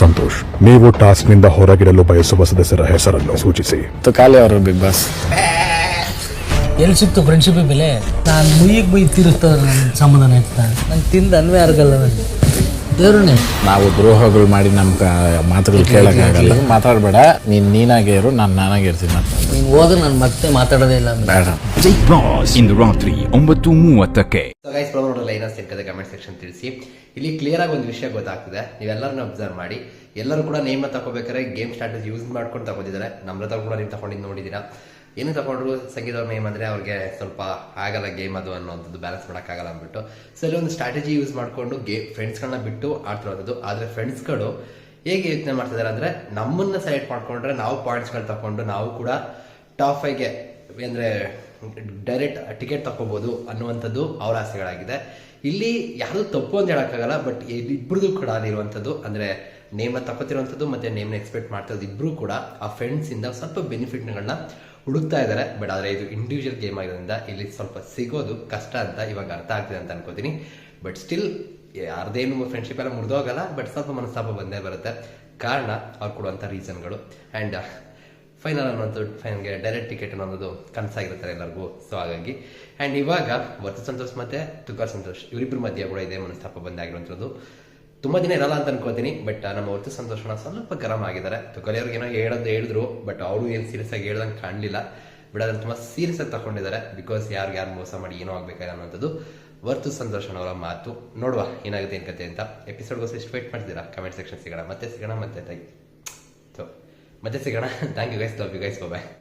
ಸಂತೋಷ್ ನೀವು ಟಾಸ್ಕ್ನಿಂದ ಹೊರಗಿಡಲು ಬಯಸುವ ಸದಸ್ಯರ ಹೆಸರನ್ನು ಸೂಚಿಸಿ. ಖಾಲಿ ಅವರು ಬಿಗ್ ಬಾಸ್. ಎಲ್ಲಿ ಸಿಕ್ತು ಫ್ರೆಂಡ್ಶಿಪ್ ಬೆಲೆ? ನಾನು ಮುಯ್ಯಿಗೆ ಬೈ ತಿರುಗ್ತದೆ ನನ್ನ ಸಮಾಧಾನ ಅಂತ ನಂಗೆ ತಿಂದ ಅನ್ವೇ ಆಗಲ್ಲ ನನಗೆ ದೇವ್ರನ್ನೇ ನಾವು ದ್ರೋಹಗಳು ಮಾಡಿ ನಮ್ಮ ಕ- ಮಾತುಗಳು ಕೇಳೋಕ್ಕಾಗಲ್ಲ. ಮಾತಾಡಬೇಡ. ನೀನ್ ನೀನಾಗೇ ಇರು ನಾನು ನಾನಾಗೇ ಇರ್ತೀನಿ ಅಂತ. ನೀನು ಹೋದ್ರೆ ನಾನು ಮತ್ತೆ ಮಾತಾಡೋದೇ ಇಲ್ಲ. ಆಮೇಲೆ. ಬೇಡ ಜೈ ಬಾಸ್ ಇಂದು ರಾತ್ರಿ ಒಂಬತ್ತು ಮೂವತ್ತಕ್ಕೆ ಸೊ ಗೈಸ್ ಪ್ರಾಬ್ಲಮ್ ಏನೋ ಸಿಕ್ಕದೆ ಕಮೆಂಟ್ ಸೆಕ್ಷನ್ ತಿಳಿಸಿ. ಇಲ್ಲಿ ಕ್ಲಿಯರ್ ಆಗಿ ಒಂದು ವಿಷಯ ಗೊತ್ತಾಗ್ತದೆ. ನೀವೆಲ್ಲರನ್ನ ಅಬ್ಸರ್ವ್ ಮಾಡಿ. ಎಲ್ಲರೂ ಕೂಡ ನೇಮ್ನ ತಗೋಬೇಕಾದ್ರೆ ಗೇಮ್ ಸ್ಟ್ರಾಟಜಿ ಯೂಸ್ ಮಾಡ್ಕೊಂಡು ತಗೊಂಡಿದ್ದಾರೆ. ನಮ್ಮ ಹತ್ರ ಕೂಡ ನೀವು ತಗೊಂಡಿದ್ದು ನೋಡಿದ್ದೀರಾ ಏನು ತಗೊಂಡ್ರು? ಸಂಗೀತ ನೇಮ್ ಅಂದರೆ ಅವ್ರಿಗೆ ಸ್ವಲ್ಪ ಆಗಲ್ಲ ಗೇಮ್ ಅದು ಅನ್ನೋಂಥದ್ದು ಬ್ಯಾಲೆನ್ಸ್ ಮಾಡೋಕ್ಕಾಗಲ್ಲ ಅಂದ್ಬಿಟ್ಟು. ಸೊ ಇಲ್ಲಿ ಒಂದು ಸ್ಟ್ರಾಟಜಿ ಯೂಸ್ ಮಾಡಿಕೊಂಡು ಗೇ ಫ್ರೆಂಡ್ಸ್ಗಳನ್ನ ಬಿಟ್ಟು ಆಡ್ತಿರೋದು. ಆದರೆ ಫ್ರೆಂಡ್ಸ್ಗಳು ಹೇಗೆ ಯೋಚನೆ ಮಾಡ್ತಿದ್ದಾರೆ ಅಂದರೆ ನಮ್ಮನ್ನ ಸೆಲೆಕ್ಟ್ ಮಾಡ್ಕೊಂಡ್ರೆ ನಾವು ಪಾಯಿಂಟ್ಸ್ಗಳು ತಗೊಂಡು ನಾವು ಕೂಡ ಟಾಪ್ ಫೈವ್ಗೆ ಅಂದರೆ ಡೈರೆಕ್ಟ್ ಟಿಕೆಟ್ ತಗೋಬೋದು ಅನ್ನುವಂಥದ್ದು ಅವರ ಆಸೆಗಳಾಗಿದೆ. ಇಲ್ಲಿ ಯಾರು ತಪ್ಪು ಅಂತ ಹೇಳೋಕ್ಕಾಗಲ್ಲ ಬಟ್ ಇಬ್ಬರದು ಕೂಡ ಅಲ್ಲಿರುವಂಥದ್ದು ಅಂದರೆ ನೇಮ್ನ ತಗೋತಿರುವಂಥದ್ದು ಮತ್ತು ನೇಮ್ನ ಎಕ್ಸ್ಪೆಕ್ಟ್ ಮಾಡ್ತಿರೋದು ಇಬ್ಬರು ಕೂಡ ಆ ಫ್ರೆಂಡ್ಸಿಂದ ಸ್ವಲ್ಪ ಬೆನಿಫಿಟ್ಗಳನ್ನ ಹುಡುಕ್ತಾ ಇದ್ದಾರೆ. ಬಟ್ ಆದರೆ ಇದು ಇಂಡಿವಿಜುವಲ್ ಗೇಮ್ ಆಗಿರೋದ್ರಿಂದ ಇಲ್ಲಿ ಸ್ವಲ್ಪ ಸಿಗೋದು ಕಷ್ಟ ಅಂತ ಇವಾಗ ಅರ್ಥ ಆಗ್ತಿದೆ ಅಂತ ಅನ್ಕೋತೀನಿ. ಬಟ್ ಸ್ಟಿಲ್ ಯಾರ್ದೇನು ಫ್ರೆಂಡ್ಶಿಪ್ ಎಲ್ಲ ಮುರಿದೋಗಲ್ಲ ಬಟ್ ಸ್ವಲ್ಪ ಮನಸ್ತಾಪ ಬಂದೇ ಬರುತ್ತೆ. ಕಾರಣ ಅವ್ರು ಕೊಡುವಂಥ ರೀಸನ್ಗಳು ಆ್ಯಂಡ್ ಫೈನಲ್ ಅನ್ನೋದು ಫೈನಲ್ಗೆ ಡೈರೆಕ್ಟ್ ಟಿಕೆಟ್ ಅನ್ನೋದು ಕನಸಾಗಿರ್ತಾರೆ ಎಲ್ಲರಿಗೂ. ಸೊ ಹಾಗಾಗಿ ಆ್ಯಂಡ್ ಇವಾಗ ವರ್ತು ಸಂತೋಷ್ ಮತ್ತೆ ತುಕಾರ್ ಸಂತೋಷ್ ಇವರಿಬ್ಬರ ಮಧ್ಯೆ ಕೂಡ ಇದೆ ಮನಸ್ತಾಪ ಬಂದಾಗಿರುವಂಥದ್ದು ತುಂಬ ದಿನ ಇರಲ್ಲ ಅಂತ ಅನ್ಕೋತೀನಿ ಬಟ್ ನಮ್ಮ ವರ್ತು ಸಂತೋಷನ ಸ್ವಲ್ಪ ಗರಂ ಆಗಿದ್ದಾರೆ. ಅವ್ರಿಗೆ ಏನೋ ಹೇಳೋದು ಹೇಳಿದ್ರು ಬಟ್ ಅವರು ಏನು ಸೀರಿಯಸ್ ಆಗಿ ಹೇಳ್ದಂಗೆ ಕಾಣಲಿಲ್ಲ. ಬಟ್ ಅದನ್ನು ತುಂಬ ಸೀರಿಯಸ್ ಆಗಿ ತಗೊಂಡಿದ್ದಾರೆ ಬಿಕಾಸ್ ಯಾರು ಯಾರು ಮೋಸ ಮಾಡಿ ಏನೋ ಆಗ್ಬೇಕಾಗ ಅನ್ನೋಂಥದ್ದು ವರ್ತು ಸಂತೋಷನವರ ಅವರ ಮಾತು. ನೋಡುವ ಏನಾಗುತ್ತೆ ಏನು ಕತೆ ಅಂತ. ಎಪಿಸೋಡ್ಗೋಸ್ಕರ ಎಷ್ಟು ವೇಟ್ ಮಾಡ್ತೀರಾ? ಕಮೆಂಟ್ ಸೆಕ್ಷನ್ ಸಿಗೋಣ. ಮತ್ತೆ ಸಿಗೋಣ, ಮತ್ತೆ ಥ್ಯಾಂಕ್ ಮತ್ತೆ ಸಿಗೋಣ. Thank you guys love you guys bye